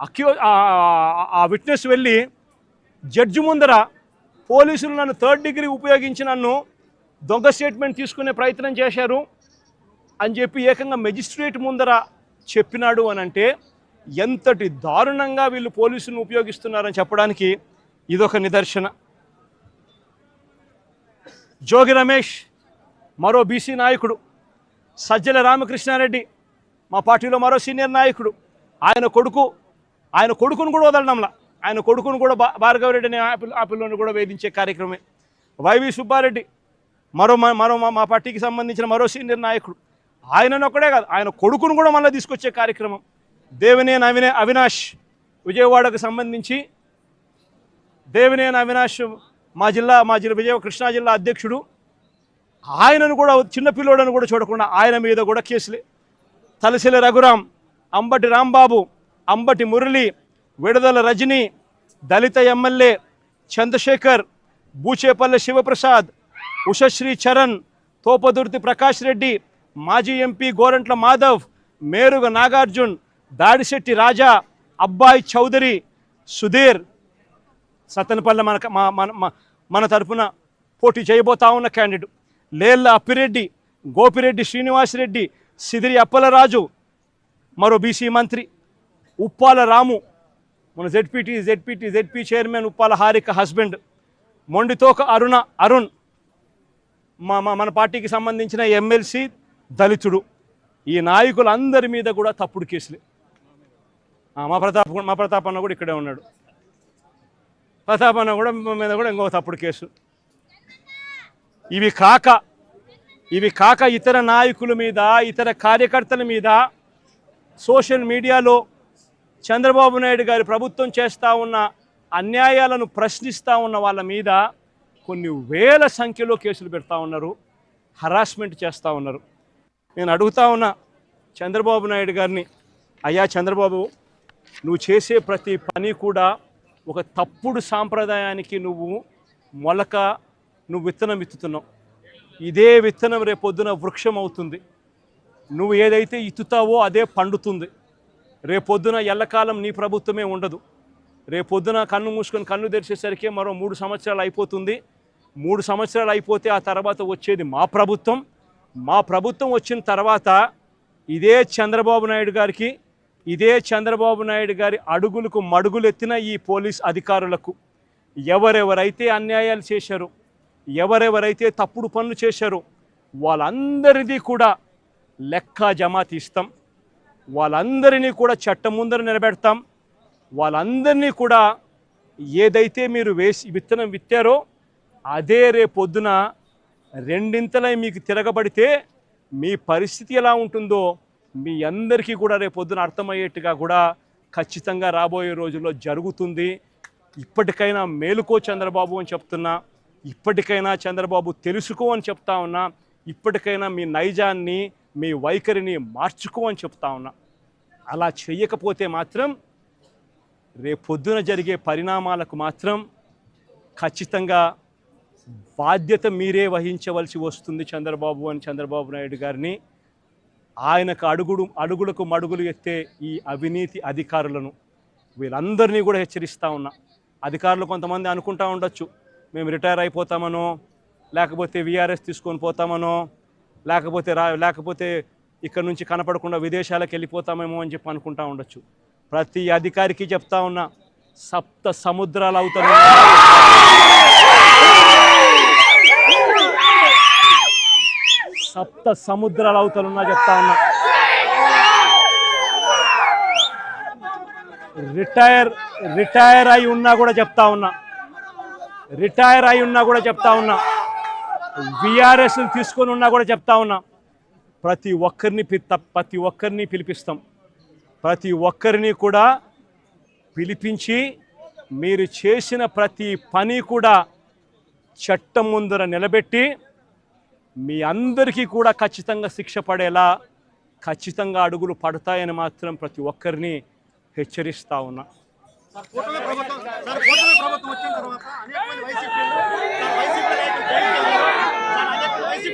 అక్యూ ఆ విట్నెస్ వెళ్ళి జడ్జి ముందర పోలీసులు నన్ను థర్డ్ డిగ్రీ ఉపయోగించి నన్ను దొంగ స్టేట్మెంట్ తీసుకునే ప్రయత్నం చేశారు అని చెప్పి ఏకంగా మెజిస్ట్రేట్ ముందర చెప్పినాడు అని అంటే ఎంతటి దారుణంగా వీళ్ళు పోలీసులను ఉపయోగిస్తున్నారని చెప్పడానికి ఇదొక నిదర్శన. జోగి రమేష్ మరో బీసీ నాయకుడు. సజ్జల రామకృష్ణారెడ్డి మా పార్టీలో మరో సీనియర్ నాయకుడు. ఆయన కొడుకు ఆయన కొడుకును కూడా వదలడంలా ఆయన కొడుకును కూడా భా భార్గవరెడ్డి అనే ఆ పిల్ల- ఆ కూడా వేధించే కార్యక్రమే. వైవి సుబ్బారెడ్డి మరో మరో మా- పార్టీకి సంబంధించిన మరో సీనియర్ నాయకుడు. ఆయనను ఒక్కడే కాదు ఆయన కొడుకును కూడా మళ్ళీ తీసుకొచ్చే కార్యక్రమం. దేవినేని అవినే అవినాష్ విజయవాడకు సంబంధించి దేవినేని అవినాష్ మా జిల్లా మా జిల్లా విజయ కృష్ణా జిల్లా అధ్యక్షుడు. ఆయనను కూడా చిన్నపిల్లోడని కూడా చూడకుండా ఆయన మీద కూడా కేసులే. తలసిల రఘురాం అంబటి రాంబాబు అంబటి మురళి విడుదల రజని దళిత ఎమ్మెల్యే చంద్రశేఖర్ బూచేపల్లె శివప్రసాద్ ఉషశ్రీ చరణ్ తోపదుర్తి ప్రకాష్ రెడ్డి మాజీ ఎంపీ గోరంట్ల మాధవ్ మేరుగ నాగార్జున్ దాడిశెట్టి రాజా అబ్బాయి చౌదరి సుధీర్. సత్తనపల్లె మన మన మన- తరపున పోటీ చేయబోతా ఉన్న క్యాండిడేట్ లేళ్ళ అప్పిరెడ్డి గోపిరెడ్డి శ్రీనివాసరెడ్డి సిదిరి అప్పలరాజు మరో బీసీ మంత్రి. ఉప్పాల రాము మన ZPT ZPT ZP chairman Uppala Harika husband Mondithoka Aruna Arun మా మా మన పార్టీకి సంబంధించిన ఎమ్మెల్సీ దళితుడు. ఈ నాయకులందరి మీద కూడా తప్పుడు కేసులే. మా ప్రతాప్ కూడా- మా ప్రతాప్ అన్న కూడా ఇక్కడే ఉన్నాడు. ప్రతాప్ అన్న కూడా మీద కూడా ఇంకో తప్పుడు కేసు. ఇవి కాక ఇవి కాక ఇతర నాయకుల మీద ఇతర కార్యకర్తల మీద సోషల్ మీడియాలో చంద్రబాబు నాయుడు గారి ప్రభుత్వం చేస్తూ ఉన్న అన్యాయాలను ప్రశ్నిస్తూ ఉన్న వాళ్ళ మీద కొన్ని వేల సంఖ్యలో కేసులు పెడతా ఉన్నారు హరాస్మెంట్ చేస్తూ ఉన్నారు. నేను అడుగుతా ఉన్నా చంద్రబాబు నాయుడు గారిని అయ్యా చంద్రబాబు నువ్వు చేసే ప్రతి పని కూడా ఒక తప్పుడు సాంప్రదాయానికి నువ్వు మొలక నువ్వు విత్తనం విత్తుతున్నావు. ఇదే విత్తనం రేపొద్దున వృక్షం అవుతుంది నువ్వు ఏదైతే ఇత్తుతావో అదే పండుతుంది. రేపొద్దున ఎల్లకాలం నీ ప్రభుత్వమే ఉండదు. రేపొద్దున కన్ను మూసుకొని కన్ను తెరిచేసరికి మరో మూడు సంవత్సరాలు అయిపోతుంది. మూడు సంవత్సరాలు అయిపోతే ఆ తర్వాత వచ్చేది మా ప్రభుత్వం. మా ప్రభుత్వం వచ్చిన తర్వాత ఇదే చంద్రబాబు నాయుడు గారికి ఇదే చంద్రబాబు నాయుడు గారి అడుగులకు మడుగులెత్తిన ఈ పోలీస్ అధికారులకు ఎవరెవరైతే అన్యాయాలు చేశారో ఎవరెవరైతే తప్పుడు పనులు చేశారో వాళ్ళందరిది కూడా లెక్క జమా తీస్తాం. వాళ్ళందరినీ కూడా చట్టం ముందర నిలబెడతాం. వాళ్ళందరినీ కూడా ఏదైతే మీరు వేసి విత్తనం విత్తారో అదే రేపొద్దున రెండింతలై మీకు తిరగబడితే మీ పరిస్థితి ఎలా ఉంటుందో మీ అందరికీ కూడా రేపొద్దున అర్థమయ్యేట్టుగా కూడా ఖచ్చితంగా రాబోయే రోజుల్లో జరుగుతుంది. ఇప్పటికైనా మేలుకో చంద్రబాబు అని చెప్తున్నా. ఇప్పటికైనా చంద్రబాబు తెలుసుకో అని చెప్తా ఉన్నా. ఇప్పటికైనా మీ నైజాన్ని మీ వైఖరిని మార్చుకో అని చెప్తా ఉన్నా. అలా చేయకపోతే మాత్రం రేపొద్దున జరిగే పరిణామాలకు మాత్రం ఖచ్చితంగా బాధ్యత మీరే వహించవలసి వస్తుంది చంద్రబాబు అని చంద్రబాబు నాయుడు గారిని. ఆయనకు అడుగుడు అడుగులకు మడుగులు ఎత్తే ఈ అవినీతి అధికారులను వీళ్ళందరినీ కూడా హెచ్చరిస్తూ ఉన్నా. అధికారులు కొంతమంది అనుకుంటా ఉండొచ్చు. మేము రిటైర్ అయిపోతామనో లేకపోతే విఆర్ఎస్ తీసుకొని పోతామనో లేకపోతే రా లేకపోతే ఇక్కడ నుంచి కనపడకుండా విదేశాలకు వెళ్ళిపోతామేమో అని చెప్పి అనుకుంటా ఉండొచ్చు. ప్రతి అధికారికి చెప్తా ఉన్నా సప్త సముద్రాలు అవుతారు సప్త సముద్రాలు అవుతారున్నా చెప్తా ఉన్నా. రిటైర్ రిటైర్ అయి ఉన్నా కూడా చెప్తా ఉన్నా. రిటైర్ అయి ఉన్నా కూడా చెప్తా ఉన్నా. విఆర్ఎస్ తీసుకొని ఉన్నా కూడా చెప్తా ఉన్నా ప్రతి ఒక్కరిని ప్రతి ఒక్కరిని పిలిపిస్తాం. ప్రతి ఒక్కరిని కూడా పిలిపించి మీరు చేసిన ప్రతి పని కూడా చట్టం ముందర నిలబెట్టి మీ అందరికీ కూడా ఖచ్చితంగా శిక్ష పడేలా ఖచ్చితంగా అడుగులు పడతాయని మాత్రం ప్రతి ఒక్కరిని హెచ్చరిస్తా ఉన్నా. ప్రభుత్వం వచ్చిన తర్వాత ಡಿಸಿ